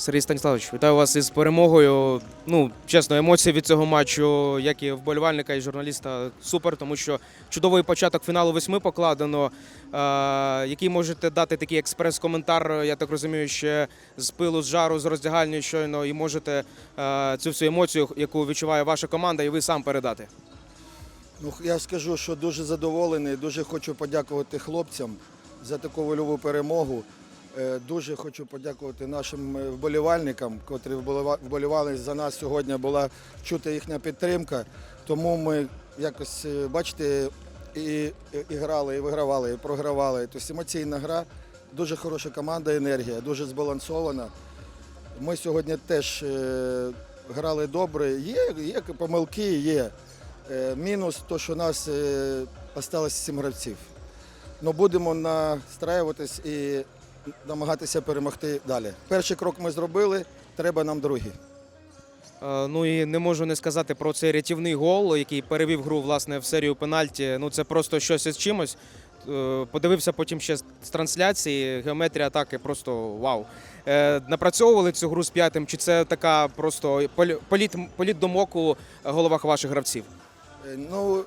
Сергій Станіславович, вітаю вас із перемогою. Ну, чесно, емоції від цього матчу, як і вболівальника, і журналіста, супер, тому що чудовий початок фіналу восьми покладено. Е, який можете дати такий експрес-коментар, я так розумію, ще з пилу, з жару, з роздягальні щойно, і можете е, цю всю емоцію, яку відчуває ваша команда, і ви сам передати. Ну, я скажу, що дуже задоволений, дуже хочу подякувати хлопцям за таку вольову перемогу. Е, Дуже хочу подякувати нашим е, вболівальникам, котрі вболіва- вболівали за нас сьогодні. Була чути їхня підтримка. Тому ми якось, е, бачите, і, і, грали, і вигравали, і програвали. Тобто емоційна гра, дуже хороша команда, енергія, дуже збалансована. Ми сьогодні теж грали добре. Є, є помилки, є. Мінус то, що у нас осталось сім гравців. Ну будемо настраюватись і намагатися перемогти далі. Перший крок ми зробили, треба нам другий. Е, Ну і не можу не сказати про цей рятівний гол, який перевів гру власне в серію пенальті. Ну це просто щось із чимось. Е, Подивився потім ще з трансляції. Геометрія атаки просто вау. Е, Напрацьовували цю гру з п'ятим, чи це така просто полі- політ, політ думок у головах ваших гравців? Ну,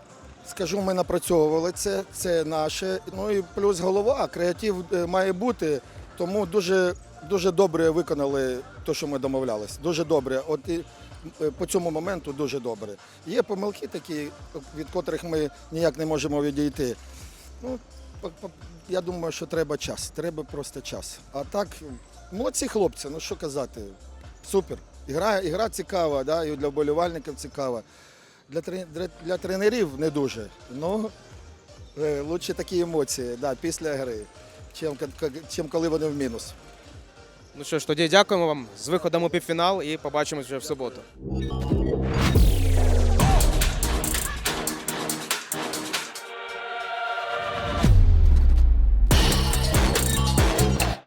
скажу, ми напрацьовували це, це наше. Ну і плюс голова, креатив е, має бути. Тому дуже, дуже добре виконали те, що ми домовлялись. Дуже добре. От і е, по цьому моменту дуже добре. Є помилки такі, від котрих ми ніяк не можемо відійти. Ну, я думаю, що треба час. Треба просто час. А так, молодці хлопці, ну що казати. Супер. Ігра, ігра цікава, да, і для вболівальників цікава. Для, для, тренерів не дуже. Ну, лучше такі емоції да, після гри, чим, чим коли вони в мінус. Ну що ж, тоді дякуємо вам з виходом у півфінал і побачимось вже в суботу.